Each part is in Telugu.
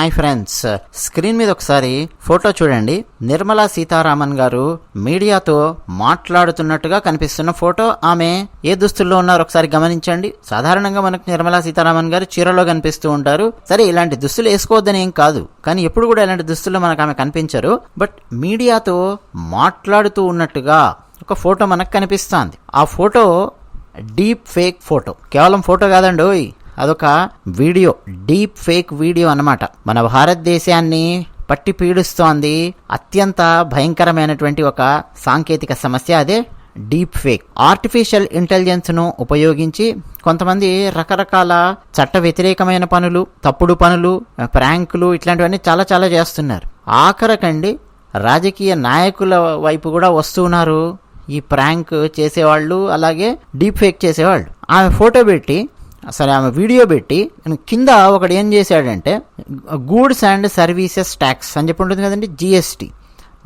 Hi friends. స్క్రీన్ మీద ఒకసారి ఫోటో చూడండి. నిర్మలా సీతారామన్ గారు మీడియాతో మాట్లాడుతున్నట్టుగా కనిపిస్తున్న ఫోటో. ఆమె ఏ దుస్తుల్లో ఉన్నారో ఒకసారి గమనించండి. సాధారణంగా మనకు నిర్మలా సీతారామన్ గారు చీరలో కనిపిస్తూ ఉంటారు. సరే ఇలాంటి దుస్తులు వేసుకోవద్దని ఏం కాదు. కానీ ఎప్పుడు కూడా ఇలాంటి దుస్తుల్లో మనకు ఆమె కనిపించరు. బట్ మీడియాతో మాట్లాడుతూ ఉన్నట్టుగా ఒక ఫోటో మనకు కనిపిస్తోంది. ఆ ఫోటో డీప్ ఫేక్ ఫోటో. కేవలం ఫోటో కాదండి ఓయ్ అదొక వీడియో డీప్ ఫేక్ వీడియో అన్నమాట. మన భారతదేశాన్ని పట్టి పీడిస్తోంది అత్యంత భయంకరమైనటువంటి ఒక సాంకేతిక సమస్య. అదే డీప్ ఫేక్. ఆర్టిఫిషియల్ ఇంటెలిజెన్స్ను ఉపయోగించి కొంతమంది రకరకాల చట్ట వ్యతిరేకమైన పనులు తప్పుడు పనులు ప్రాంకులు ఇట్లాంటివన్నీ చాలా చాలా చేస్తున్నారు. ఆఖరకండి రాజకీయ నాయకుల వైపు కూడా వస్తున్నారు ఈ ప్రాంక్ చేసేవాళ్ళు అలాగే డీప్ ఫేక్ చేసేవాళ్ళు. ఆమె ఫోటో పెట్టి సరే ఆమె వీడియో పెట్టి కింద ఒకడు ఏం చేశాడంటే గూడ్స్ అండ్ సర్వీసెస్ ట్యాక్స్ అని చెప్పి ఉంటుంది కదండి జిఎస్టీ.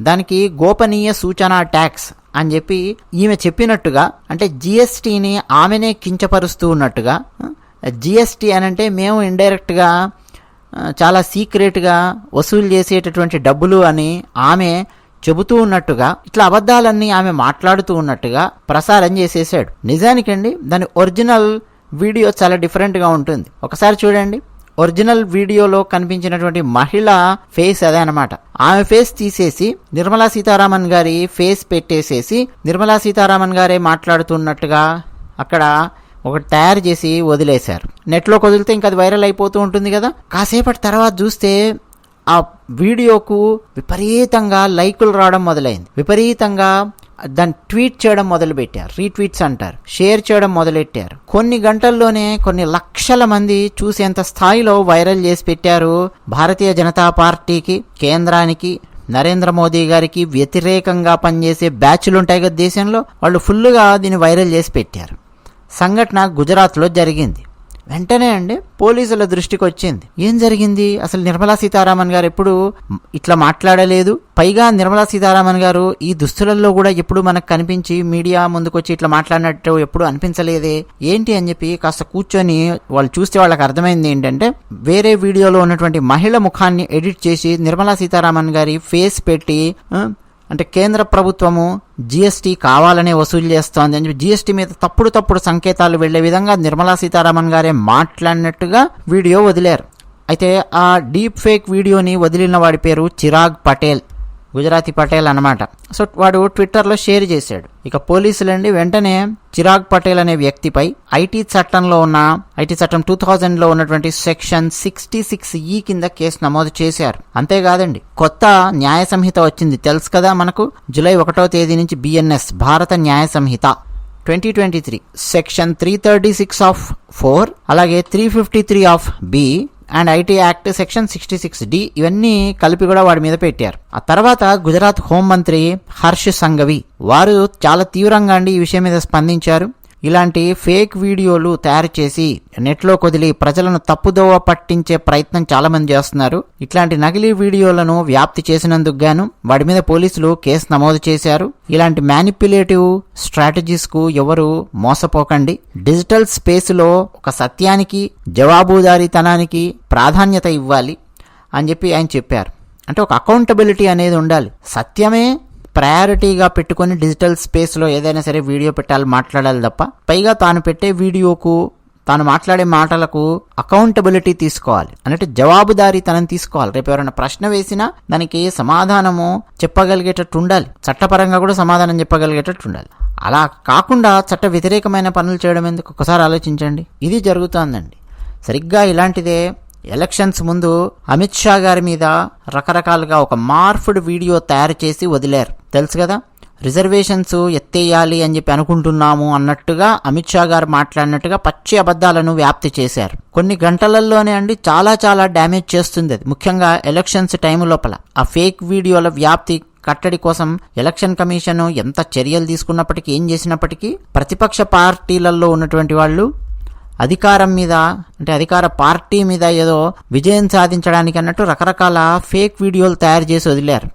దానికి గోపనీయ సూచన ట్యాక్స్ అని చెప్పి ఈమె చెప్పినట్టుగా అంటే జిఎస్టీని ఆమెనే కించపరుస్తూ ఉన్నట్టుగా జిఎస్టీ అని అంటే మేము ఇండైరెక్ట్గా చాలా సీక్రెట్గా వసూలు చేసేటటువంటి డబ్బులు అని ఆమె చెబుతూ ఉన్నట్టుగా ఇట్లా అబద్ధాలన్నీ ఆమె మాట్లాడుతూ ఉన్నట్టుగా ప్రసారం చేసేసాడు. నిజానికండి దాని ఒరిజినల్ వీడియో చాలా డిఫరెంట్గా ఉంటుంది. ఒకసారి చూడండి. ఒరిజినల్ వీడియోలో కనిపించినటువంటి మహిళ ఫేస్ అదే అనమాట ఆమె ఫేస్ తీసేసి నిర్మలా సీతారామన్ గారి ఫేస్ పెట్టేసేసి నిర్మలా సీతారామన్ గారే మాట్లాడుతున్నట్టుగా అక్కడ ఒకటి తయారు చేసి వదిలేశారు. నెట్లో వదిలితే ఇంకా అది వైరల్ అయిపోతూ ఉంటుంది కదా. కాసేపటి తర్వాత చూస్తే ఆ వీడియోకు విపరీతంగా లైకులు రావడం మొదలైంది. విపరీతంగా దాన్ని ట్వీట్ చేయడం మొదలుపెట్టారు. రీట్వీట్స్ అంటారు. షేర్ చేయడం మొదలెట్టారు. కొన్ని గంటల్లోనే కొన్ని లక్షల మంది చూసేంత స్థాయిలో వైరల్ చేసి పెట్టారు భారతీయ జనతా పార్టీకి కేంద్రానికి నరేంద్ర మోదీ గారికి వ్యతిరేకంగా పనిచేసే బ్యాచ్లు ఉంటాయి కదా దేశంలో. వాళ్ళు ఫుల్గా దీన్ని వైరల్ చేసి పెట్టారు. సంఘటన గుజరాత్లో జరిగింది. వెంటనే అండి పోలీసుల దృష్టికి వచ్చింది. ఏం జరిగింది? అసలు నిర్మలా సీతారామన్ గారు ఎప్పుడు ఇట్లా మాట్లాడలేదు. పైగా నిర్మలా సీతారామన్ గారు ఈ దుస్తులలో కూడా ఎప్పుడు మనకు కనిపించి మీడియా ముందుకొచ్చి ఇట్లా మాట్లాడినట్టు ఎప్పుడు అనిపించలేదే. ఏంటి అని చెప్పి కాస్త కూర్చొని వాళ్ళు చూస్తే వాళ్ళకి అర్థమైంది ఏంటంటే వేరే వీడియోలో ఉన్నటువంటి మహిళ ముఖాన్ని ఎడిట్ చేసి నిర్మలా సీతారామన్ గారి ఫేస్ పెట్టి అంటే కేంద్ర ప్రభుత్వము జీఎస్టీ కావాలనే వసూలు చేస్తోంది అని చెప్పి జీఎస్టీ మీద తప్పుడు తప్పుడు సంకేతాలు వెళ్ళే విధంగా నిర్మలా సీతారామన్ గారే మాట్లాడినట్టుగా వీడియో వదిలారు. అయితే ఆ డీప్ ఫేక్ వీడియోని వదిలిన వాడి పేరు చిరాగ్ పటేల్. గుజరాతీ పటేల్ అనమాట సో వాడు ట్విట్టర్లో షేర్ చేశాడు. ఇక పోలీసులండి వెంటనే చిరాగ్ పటేల్ అనే వ్యక్తిపై ఐటీ చట్టంలో ఉన్న ఐటీ చట్టం టూ థౌజండ్లో ఉన్నటువంటి సెక్షన్ సిక్స్టీ సిక్స్ ఈ కింద కేసు నమోదు చేశారు. అంతేకాదండి కొత్త న్యాయ సంహిత వచ్చింది. తెలుసు కదా మనకు? జూలై ఒకటో తేదీ నుంచి BNS Bharatiya Nyaya Sanhita twenty twenty three section three thirty six of four అలాగే three fifty three of B and IT act section sixty six D ఇవన్నీ కలిపి కూడా వాడి మీద పెట్టారు. ఆ తర్వాత గుజరాత్ హోంమంత్రి హర్ష్ సంఘవి వారు చాలా తీవ్రంగా అండి ఈ విషయం మీద స్పందించారు. ఇలాంటి ఫేక్ వీడియోలు తయారు చేసి నెట్లో కొదిలి ప్రజలను తప్పుదోవ పట్టించే ప్రయత్నం చాలామంది చేస్తున్నారు. ఇట్లాంటి నకిలీ వీడియోలను వ్యాప్తి చేసినందుకు గాను వాడి మీద పోలీసులు కేసు నమోదు చేశారు. ఇలాంటి మ్యానిపులేటివ్ స్ట్రాటజీస్కు ఎవరు మోసపోకండి. డిజిటల్ స్పేస్లో ఒక సత్యానికి జవాబుదారీతనానికి ప్రాధాన్యత ఇవ్వాలి అని చెప్పి ఆయన చెప్పారు. అంటే ఒక అకౌంటబిలిటీ అనేది ఉండాలి. సత్యమే ప్రయారిటీగా పెట్టుకొని డిజిటల్ స్పేస్లో ఏదైనా సరే వీడియో పెట్టాలి మాట్లాడాలి తప్ప పైగా తాను పెట్టే వీడియోకు తాను మాట్లాడే మాటలకు అకౌంటబిలిటీ తీసుకోవాలి. అంటే జవాబుదారీతనం తీసుకోవాలి. రేపు ఎవరైనా ప్రశ్న వేసినా దానికి సమాధానము చెప్పగలిగేటట్టు ఉండాలి. చట్టపరంగా కూడా సమాధానం చెప్పగలిగేటట్టు ఉండాలి. అలా కాకుండా చట్ట వ్యతిరేకమైన పనులు చేయడం ఎందుకు? ఒకసారి ఆలోచించండి. ఇది జరుగుతోందండి. సరిగ్గా ఇలాంటిదే ఎలక్షన్స్ ముందు అమిత్ షా గారి మీద రకరకాలుగా ఒక మార్ఫ్డ్ వీడియో తయారు చేసి వదిలారు. తెలుసు కదా? రిజర్వేషన్స్ ఎత్తేయాలి అని చెప్పి అనుకుంటున్నాము అన్నట్టుగా అమిత్ షా గారు మాట్లాడినట్టుగా పచ్చి అబద్ధాలను వ్యాప్తి చేశారు. కొన్ని గంటలలోనే అండి చాలా చాలా డ్యామేజ్ చేస్తుంది అది. ముఖ్యంగా ఎలక్షన్స్ టైం లోపల. ఆ ఫేక్ వీడియోల వ్యాప్తి కట్టడి కోసం ఎలక్షన్ కమిషన్ ఎంత చర్యలు తీసుకున్నప్పటికీ ఏం చేసినప్పటికీ ప్రతిపక్ష పార్టీలలో ఉన్నటువంటి వాళ్ళు అధికారం మీద అంటే అధికార పార్టీ మీద ఏదో విజయం సాధించడానికి అన్నట్టు రకరకాల ఫేక్ వీడియోలు తయారు చేసి వదిలారు.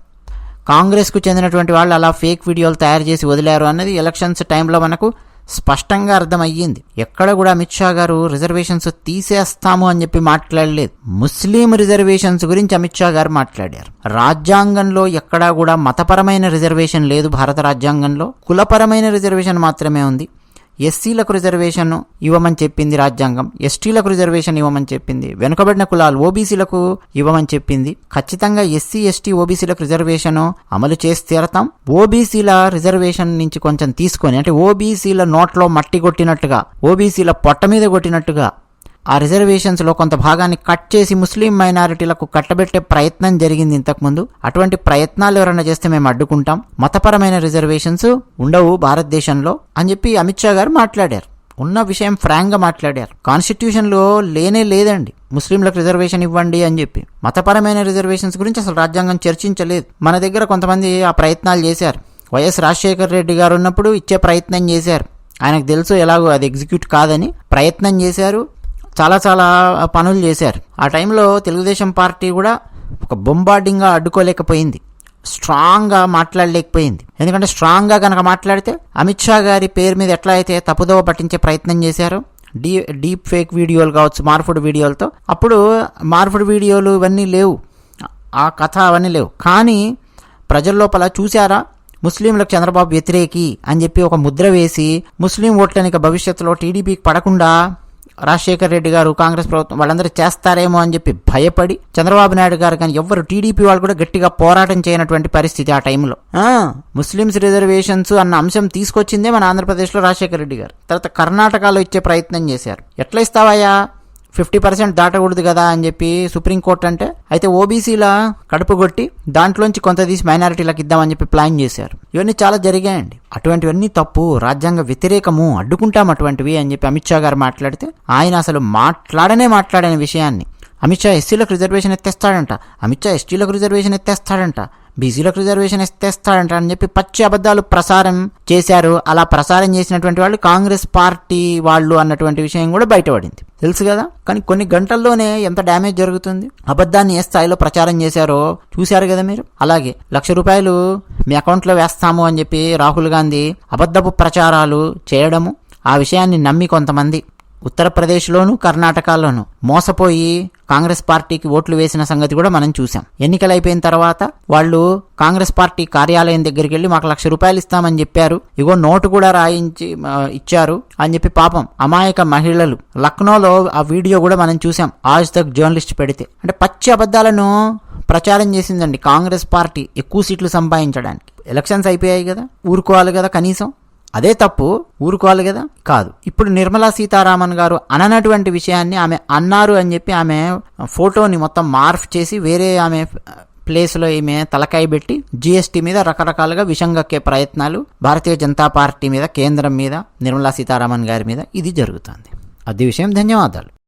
కాంగ్రెస్కు చెందినటువంటి వాళ్ళు అలా ఫేక్ వీడియోలు తయారు చేసి వదిలారు అన్నది ఎలక్షన్స్ టైంలో మనకు స్పష్టంగా అర్థమయ్యింది. ఎక్కడ కూడా అమిత్ షా గారు రిజర్వేషన్స్ తీసేస్తాము అని చెప్పి మాట్లాడలేదు. ముస్లిం రిజర్వేషన్స్ గురించి అమిత్ షా గారు మాట్లాడారు. రాజ్యాంగంలో ఎక్కడా కూడా మతపరమైన రిజర్వేషన్ లేదు భారత రాజ్యాంగంలో. కులపరమైన రిజర్వేషన్ మాత్రమే ఉంది. ఎస్సీలకు రిజర్వేషన్ ఇవ్వమని చెప్పింది రాజ్యాంగం. ఎస్టీలకు రిజర్వేషన్ ఇవ్వమని చెప్పింది. వెనుకబడిన కులాలు ఓబీసీలకు ఇవ్వమని చెప్పింది. ఖచ్చితంగా ఎస్సీ ఎస్టీ ఓబీసీలకు రిజర్వేషన్ అమలు చేసి తీరతాం. ఓబీసీల రిజర్వేషన్ నుంచి కొంచెం తీసుకొని అంటే ఓబీసీల నోట్లో మట్టి కొట్టినట్టుగా ఓబీసీల పొట్ట మీద కొట్టినట్టుగా ఆ రిజర్వేషన్స్లో కొంత భాగాన్ని కట్ చేసి ముస్లిం మైనారిటీలకు కట్టబెట్టే ప్రయత్నం జరిగింది ఇంతకుముందు. అటువంటి ప్రయత్నాలు ఎవరైనా చేస్తే మేము అడ్డుకుంటాం. మతపరమైన రిజర్వేషన్స్ ఉండవు భారతదేశంలో అని చెప్పి అమిత్ షా గారు మాట్లాడారు. ఉన్న విషయం ఫ్రాంక్గా మాట్లాడారు. కాన్స్టిట్యూషన్లో లేనే లేదండి. ముస్లింలకు రిజర్వేషన్ ఇవ్వండి అని చెప్పి. మతపరమైన రిజర్వేషన్స్ గురించి అసలు రాజ్యాంగం చర్చించలేదు. మన దగ్గర కొంతమంది ఆ ప్రయత్నాలు చేశారు. వైఎస్ రాజశేఖర్ రెడ్డి గారు ఉన్నప్పుడు ఇచ్చే ప్రయత్నం చేశారు. ఆయనకు తెలుసు ఎలాగో అది ఎగ్జిక్యూట్ కాదని ప్రయత్నం చేశారు. చాలా చాలా పనులు చేశారు. ఆ టైంలో తెలుగుదేశం పార్టీ కూడా ఒక బొంబార్డింగ్గా అడ్డుకోలేకపోయింది. స్ట్రాంగ్గా మాట్లాడలేకపోయింది. ఎందుకంటే స్ట్రాంగ్గా కనుక మాట్లాడితే అమిత్ షా గారి పేరు మీద ఎట్లా అయితే తప్పుదోవ పట్టించే ప్రయత్నం చేశారో డీ డీప్ ఫేక్ వీడియోలు కావచ్చు మార్ఫుడ్ వీడియోలతో అప్పుడు మార్ఫుడ్ వీడియోలు ఇవన్నీ లేవు. ఆ కథ అవన్నీ లేవు. కానీ ప్రజల లోపల చూశారా? ముస్లింలకు చంద్రబాబు వ్యతిరేకి అని చెప్పి ఒక ముద్ర వేసి ముస్లిం ఓట్లని భవిష్యత్తులో టీడీపీకి పడకుండా రాజశేఖర్ రెడ్డి గారు కాంగ్రెస్ ప్రభుత్వం వాళ్ళందరూ చేస్తారేమో అని చెప్పి భయపడి చంద్రబాబు నాయుడు గారు కానీ ఎవ్వరు టీడీపీ వాళ్ళు కూడా గట్టిగా పోరాటం చేయనటువంటి పరిస్థితి ఆ టైంలో. ముస్లిమ్స్ రిజర్వేషన్స్ అన్న అంశం తీసుకొచ్చిందే మన ఆంధ్రప్రదేశ్లో రాజశేఖర్ రెడ్డి గారు. తర్వాత కర్ణాటకలో ఇచ్చే ప్రయత్నం చేశారు. ఎట్లా ఇస్తావయ్యా? ఫిఫ్టీ పర్సెంట్ దాటకూడదు కదా అని చెప్పి సుప్రీంకోర్టు అంటే అయితే ఓబీసీల కడుపు కొట్టి దాంట్లోంచి కొంత తీసి మైనారిటీలకు ఇద్దామని చెప్పి ప్లాన్ చేశారు. ఇవన్నీ చాలా జరిగాయండి. అటువంటివన్నీ తప్పు రాజ్యాంగ వ్యతిరేకము అడ్డుకుంటాం అటువంటివి అని చెప్పి అమిత్ షా గారు మాట్లాడితే ఆయన అసలు మాట్లాడనే మాట్లాడని విషయాన్ని. అమిత్ షా ఎస్సీలకు రిజర్వేషన్ ఎత్తేస్తాడంట. అమిత్ షా ఎస్టీలకు రిజర్వేషన్ ఎత్తేస్తాడంట. బీసీలకు రిజర్వేషన్ ఇస్తేస్తాడంట అని చెప్పి పచ్చి అబద్ధాలు ప్రసారం చేశారు. అలా ప్రసారం చేసినటువంటి వాళ్ళు కాంగ్రెస్ పార్టీ వాళ్ళు అన్నటువంటి విషయం కూడా బయటపడింది. తెలుసు కదా? కానీ కొన్ని గంటల్లోనే ఎంత డ్యామేజ్ జరుగుతుంది? అబద్ధాన్ని ఏ స్థాయిలో ప్రచారం చేశారో చూశారు కదా మీరు? అలాగే లక్ష రూపాయలు మీ అకౌంట్లో వేస్తాము అని చెప్పి రాహుల్ గాంధీ అబద్ధపు ప్రచారాలు చేయడము ఆ విషయాన్ని నమ్మి కొంతమంది ఉత్తరప్రదేశ్లోను కర్ణాటకలోను మోసపోయి కాంగ్రెస్ పార్టీకి ఓట్లు వేసిన సంగతి కూడా మనం చూసాం ఎన్నికలు అయిపోయిన తర్వాత వాళ్ళు కాంగ్రెస్ పార్టీ కార్యాలయం దగ్గరికి వెళ్ళి మాకు లక్ష రూపాయలు ఇస్తామని చెప్పారు. ఇగో నోటు కూడా రాయించి ఇచ్చారు అని చెప్పి పాపం అమాయక మహిళలు లక్నోలో ఆ వీడియో కూడా మనం చూసాం ఆజ్ తక్ జర్నలిస్ట్ పెడితే. అంటే పచ్చి అబద్ధాలను ప్రచారం చేసిందండి కాంగ్రెస్ పార్టీ ఎక్కువ సీట్లు సంపాదించడానికి. ఎలక్షన్స్ అయిపోయాయి కదా ఊరుకోవాలి కదా కనీసం. అదే తప్పు ఊరుకోవాలి కదా? కాదు. ఇప్పుడు నిర్మలా సీతారామన్ గారు అననటువంటి విషయాన్ని ఆమె అన్నారు అని చెప్పి ఆమె ఫోటోని మొత్తం మార్ఫ్ చేసి వేరే ఆమె ప్లేస్లో ఈమె తలకాయ పెట్టి జీఎస్టీ మీద రకరకాలుగా విషంగక్కే ప్రయత్నాలు భారతీయ జనతా పార్టీ మీద కేంద్రం మీద నిర్మలా సీతారామన్ గారి మీద ఇది జరుగుతుంది. అది విషయం ధన్యవాదాలు.